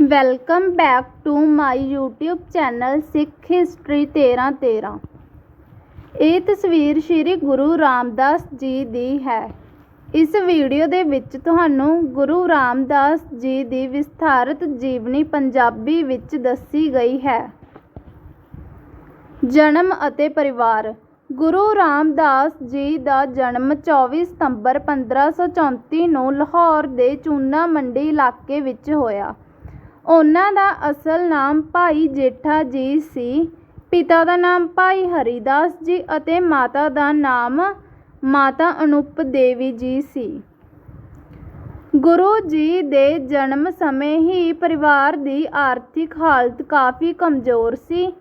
Welcome back to my YouTube channel Sikh history 1313 ਇਹ ਤਸਵੀਰ ਸ੍ਰੀ ਗੁਰੂ ਰਾਮਦਾਸ ਜੀ ਦੀ ਹੈ। ਇਸ ਵੀਡੀਓ ਦੇ ਵਿੱਚ ਤੁਹਾਨੂੰ ਗੁਰੂ ਰਾਮਦਾਸ ਜੀ ਦੀ ਵਿਸਥਾਰਤ ਜੀਵਨੀ ਪੰਜਾਬੀ ਵਿੱਚ ਦੱਸੀ ਗਈ ਹੈ। ਜਨਮ ਅਤੇ ਪਰਿਵਾਰ। ਗੁਰੂ ਰਾਮਦਾਸ ਜੀ ਦਾ ਜਨਮ 24 ਸਤੰਬਰ 1534 ਨੂੰ ਲਾਹੌਰ ਦੇ ਚੂਨਾ ਮੰਡੀ ਇਲਾਕੇ ਵਿੱਚ ਹੋਇਆ। ਉਹਨਾਂ ਦਾ ਅਸਲ ਨਾਮ ਭਾਈ ਜੇਠਾ ਜੀ ਸੀ। ਪਿਤਾ ਦਾ ਨਾਮ ਭਾਈ ਹਰੀਦਾਸ ਜੀ ਅਤੇ ਮਾਤਾ ਦਾ ਨਾਮ ਮਾਤਾ ਅਨੂਪ ਦੇਵੀ ਜੀ ਸੀ। ਗੁਰੂ ਜੀ ਦੇ ਜਨਮ ਸਮੇਂ ਹੀ ਪਰਿਵਾਰ ਦੀ ਆਰਥਿਕ ਹਾਲਤ ਕਾਫੀ ਕਮਜ਼ੋਰ ਸੀ।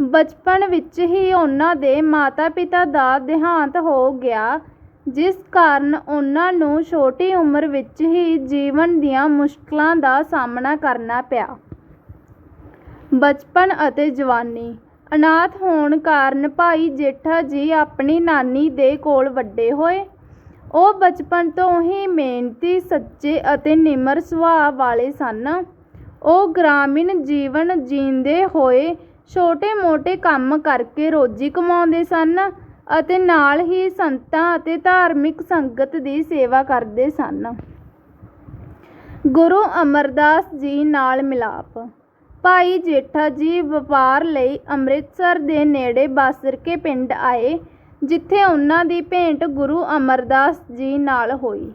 ਬਚਪਨ ਵਿੱਚ ਹੀ ਉਹਨਾਂ ਦੇ ਮਾਤਾ-ਪਿਤਾ ਦਾ ਦੇਹਾਂਤ ਹੋ ਗਿਆ। ਜਿਸ ਕਾਰਨ ਉਹਨਾਂ ਨੂੰ ਛੋਟੀ ਉਮਰ ਵਿੱਚ ਹੀ ਜੀਵਨ ਦੀਆਂ ਮੁਸ਼ਕਲਾਂ ਦਾ ਸਾਹਮਣਾ ਕਰਨਾ ਪਿਆ। ਬਚਪਨ ਅਤੇ ਜਵਾਨੀ। ਅਨਾਥ ਹੋਣ ਕਾਰਨ ਭਾਈ ਜੇਠਾ ਜੀ ਆਪਣੀ ਨਾਨੀ ਦੇ ਕੋਲ ਵੱਡੇ ਹੋਏ। ਉਹ ਬਚਪਨ ਤੋਂ ਹੀ ਮਿਹਨਤੀ, ਸੱਚੇ ਅਤੇ ਨਿਮਰ ਸੁਭਾਅ ਵਾਲੇ ਸਨ। ਉਹ ਗ੍ਰਾਮੀਣ ਜੀਵਨ ਜੀਂਦੇ ਹੋਏ ਛੋਟੇ-ਮੋਟੇ ਕੰਮ ਕਰਕੇ ਰੋਜੀ ਕਮਾਉਂਦੇ ਸਨ। ਅਤੇ ਨਾਲ ਹੀ ਸੰਤਾਂ ਅਤੇ ਧਾਰਮਿਕ ਸੰਗਤ ਦੀ ਸੇਵਾ ਕਰਦੇ ਸਨ। ਗੁਰੂ ਅਮਰਦਾਸ ਜੀ ਨਾਲ ਮਿਲਾਪ। ਭਾਈ ਜੇਠਾ ਜੀ ਵਪਾਰ ਲਈ ਅੰਮ੍ਰਿਤਸਰ ਦੇ ਨੇੜੇ ਬਾਸਰਕੇ ਪਿੰਡ ਆਏ, ਜਿੱਥੇ ਉਹਨਾਂ ਦੀ ਭੇਂਟ ਗੁਰੂ ਅਮਰਦਾਸ ਜੀ ਨਾਲ ਹੋਈ।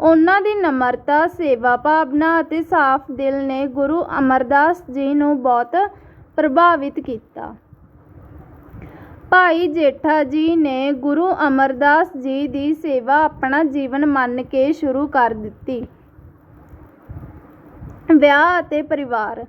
ਉਹਨਾਂ ਦੀ ਨਮਰਤਾ, ਸੇਵਾ ਭਾਵਨਾ ਅਤੇ ਸਾਫ਼ ਦਿਲ ਨੇ ਗੁਰੂ ਅਮਰਦਾਸ ਜੀ ਨੂੰ ਬਹੁਤ ਪ੍ਰਭਾਵਿਤ ਕੀਤਾ। ਭਾਈ ਜੇਠਾ ਜੀ ਨੇ ਗੁਰੂ ਅਮਰਦਾਸ ਜੀ ਦੀ ਸੇਵਾ ਆਪਣਾ ਜੀਵਨ ਮੰਨ ਕੇ ਸ਼ੁਰੂ ਕਰ ਦਿੱਤੀ। ਵਿਆਹ ਅਤੇ ਪਰਿਵਾਰ।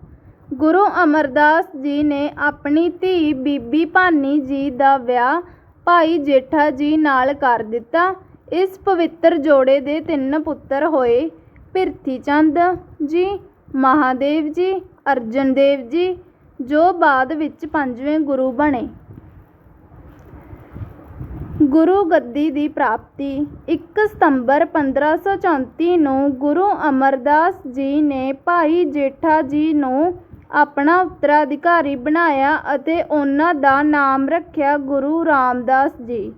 ਗੁਰੂ ਅਮਰਦਾਸ ਜੀ ਨੇ ਆਪਣੀ ਧੀ ਬੀਬੀ ਭਾਨੀ ਜੀ ਦਾ ਵਿਆਹ ਭਾਈ ਜੇਠਾ ਜੀ ਨਾਲ ਕਰ ਦਿੱਤਾ। ਇਸ ਪਵਿੱਤਰ ਜੋੜੇ ਦੇ ਤਿੰਨ ਪੁੱਤਰ ਹੋਏ ਪਿਰਥੀ ਚੰਦ ਜੀ, ਮਹਾਦੇਵ ਜੀ ਅਰਜਨ ਦੇਵ ਜੀ, ਜੋ ਬਾਅਦ ਵਿੱਚ ਪੰਜਵੇਂ ਗੁਰੂ ਬਣੇ। ਗੁਰੂ ਗੱਦੀ ਦੀ ਪ੍ਰਾਪਤੀ। ਇੱਕ ਸਤੰਬਰ 1534 ਨੂੰ ਗੁਰੂ ਅਮਰਦਾਸ ਜੀ ਨੇ ਭਾਈ ਜੇਠਾ ਜੀ ਨੂੰ ਆਪਣਾ ਉੱਤਰਾਧਿਕਾਰੀ ਬਣਾਇਆ ਅਤੇ ਉਹਨਾਂ ਦਾ ਨਾਮ ਰੱਖਿਆ ਗੁਰੂ ਰਾਮਦਾਸ ਜੀ।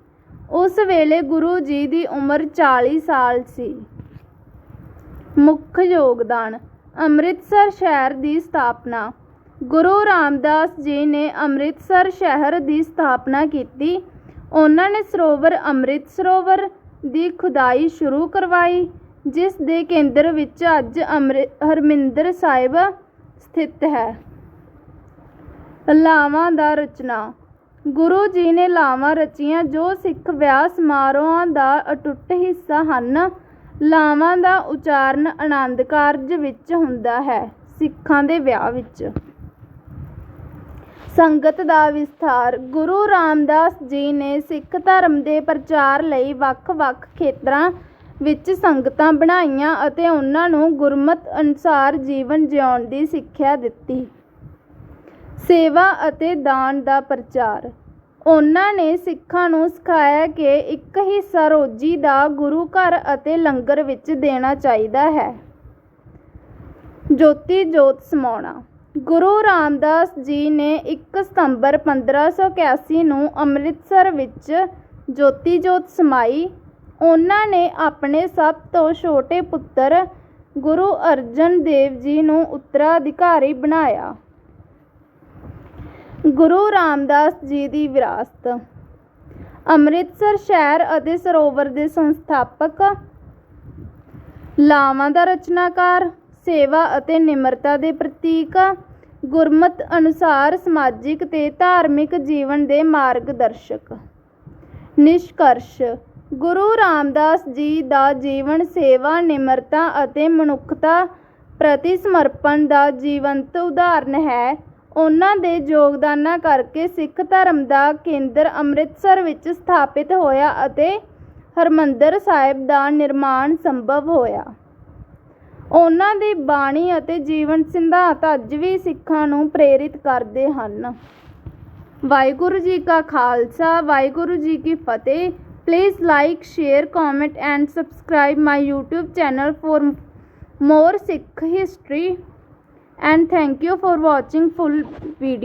ਉਸ ਵੇਲੇ ਗੁਰੂ ਜੀ ਦੀ ਉਮਰ 40 ਸਾਲ ਸੀ। ਮੁੱਖ ਯੋਗਦਾਨ ਅੰਮ੍ਰਿਤਸਰ ਸ਼ਹਿਰ ਦੀ ਸਥਾਪਨਾ। ਗੁਰੂ ਰਾਮਦਾਸ ਜੀ ਨੇ ਅੰਮ੍ਰਿਤਸਰ ਸ਼ਹਿਰ ਦੀ ਸਥਾਪਨਾ ਕੀਤੀ ਉਹਨਾਂ ਨੇ ਸਰੋਵਰ ਅੰਮ੍ਰਿਤ ਸਰੋਵਰ ਦੀ ਖੁਦਾਈ ਸ਼ੁਰੂ ਕਰਵਾਈ, ਜਿਸ ਦੇ ਕੇਂਦਰ ਵਿੱਚ ਅੱਜ ਹਰਮਿੰਦਰ ਸਾਹਿਬ ਸਥਿਤ ਹੈ। ਲਾਵਾਂ ਦਾ ਰਚਨਾ। ਗੁਰੂ ਜੀ ਨੇ ਲਾਵਾਂ ਰਚੀਆਂ, ਜੋ ਸਿੱਖ ਵਿਆਹ ਸਮਾਰੋਹਾਂ ਦਾ ਅਟੁੱਟ ਹਿੱਸਾ ਹਨ। ਲਾਵਾਂ ਦਾ ਉਚਾਰਨ ਆਨੰਦ ਕਾਰਜ ਵਿੱਚ ਹੁੰਦਾ ਹੈ, ਸਿੱਖਾਂ ਦੇ ਵਿਆਹ ਵਿੱਚ। ਸੰਗਤ ਦਾ ਵਿਸਥਾਰ। ਗੁਰੂ ਰਾਮਦਾਸ ਜੀ ਨੇ ਸਿੱਖ ਧਰਮ ਦੇ ਪ੍ਰਚਾਰ ਲਈ ਵੱਖ-ਵੱਖ ਖੇਤਰਾਂ ਵਿੱਚ ਸੰਗਤਾਂ ਬਣਾਈਆਂ ਅਤੇ ਉਹਨਾਂ ਨੂੰ ਗੁਰਮਤ ਅਨੁਸਾਰ ਜੀਵਨ ਜਿਉਣ ਦੀ ਸਿੱਖਿਆ ਦਿੱਤੀ। ਸੇਵਾ ਅਤੇ ਦਾਨ ਦਾ ਪ੍ਰਚਾਰ। ਉਹਨਾਂ ਨੇ ਸਿੱਖਾਂ ਨੂੰ ਸਿਖਾਇਆ ਕਿ ਇੱਕ ਹਿੱਸਾ ਰੋਜੀ ਦਾ ਗੁਰੂ ਘਰ ਅਤੇ ਲੰਗਰ ਵਿੱਚ ਦੇਣਾ ਚਾਹੀਦਾ ਹੈ। ਜੋਤੀ ਜੋਤ ਸਮਾਉਣਾ। ਗੁਰੂ ਰਾਮਦਾਸ ਜੀ ਨੇ ਇੱਕ ਸਤੰਬਰ 1581 ਨੂੰ ਅੰਮ੍ਰਿਤਸਰ ਵਿੱਚ ਜੋਤੀ ਜੋਤ ਸਮਾਈ। ਉਹਨਾਂ ਨੇ ਆਪਣੇ ਸਭ ਤੋਂ ਛੋਟੇ ਪੁੱਤਰ ਗੁਰੂ ਅਰਜਨ ਦੇਵ ਜੀ ਨੂੰ ਉੱਤਰਾਧਿਕਾਰੀ ਬਣਾਇਆ। ਗੁਰੂ ਰਾਮਦਾਸ ਜੀ ਦੀ ਵਿਰਾਸਤ। ਅੰਮ੍ਰਿਤਸਰ ਸ਼ਹਿਰ ਅਤੇ ਸਰੋਵਰ ਦੇ ਸੰਸਥਾਪਕ, ਲਾਵਾਂ ਦਾ ਰਚਨਾਕਾਰ ਸੇਵਾ ਅਤੇ ਨਿਮਰਤਾ ਦੇ ਪ੍ਰਤੀਕ ਗੁਰਮਤ ਅਨੁਸਾਰ ਸਮਾਜਿਕ ਤੇ ਧਾਰਮਿਕ ਜੀਵਨ ਦੇ ਮਾਰਗਦਰਸ਼ਕ। ਨਿਸ਼ਕਰਸ਼, ਗੁਰੂ ਰਾਮਦਾਸ ਜੀ ਦਾ ਜੀਵਨ ਸੇਵਾ, ਨਿਮਰਤਾ ਅਤੇ ਮਨੁੱਖਤਾ ਪ੍ਰਤੀ ਸਮਰਪਣ ਦਾ ਜੀਵੰਤ ਉਦਾਹਰਨ ਹੈ। ਉਹਨਾਂ ਦੇ ਯੋਗਦਾਨਾਂ ਕਰਕੇ ਸਿੱਖ ਧਰਮ ਦਾ ਕੇਂਦਰ ਅੰਮ੍ਰਿਤਸਰ ਵਿੱਚ ਸਥਾਪਿਤ ਹੋਇਆ ਅਤੇ ਹਰਮੰਦਰ ਸਾਹਿਬ ਦਾ ਨਿਰਮਾਣ ਸੰਭਵ ਹੋਇਆ। ਉਹਨਾਂ ਦੀ ਬਾਣੀ ਅਤੇ ਜੀਵਨ ਸਿਧਾਂਤ ਅੱਜ ਵੀ ਸਿੱਖਾਂ ਨੂੰ ਪ੍ਰੇਰਿਤ ਕਰਦੇ ਹਨ। ਵਾਹਿਗੁਰੂ ਜੀ ਕਾ ਖਾਲਸਾ, ਵਾਹਿਗੁਰੂ ਜੀ ਕੀ ਫਤਿਹ। Please like share comment and subscribe my YouTube channel for more Sikh history and thank you for watching full video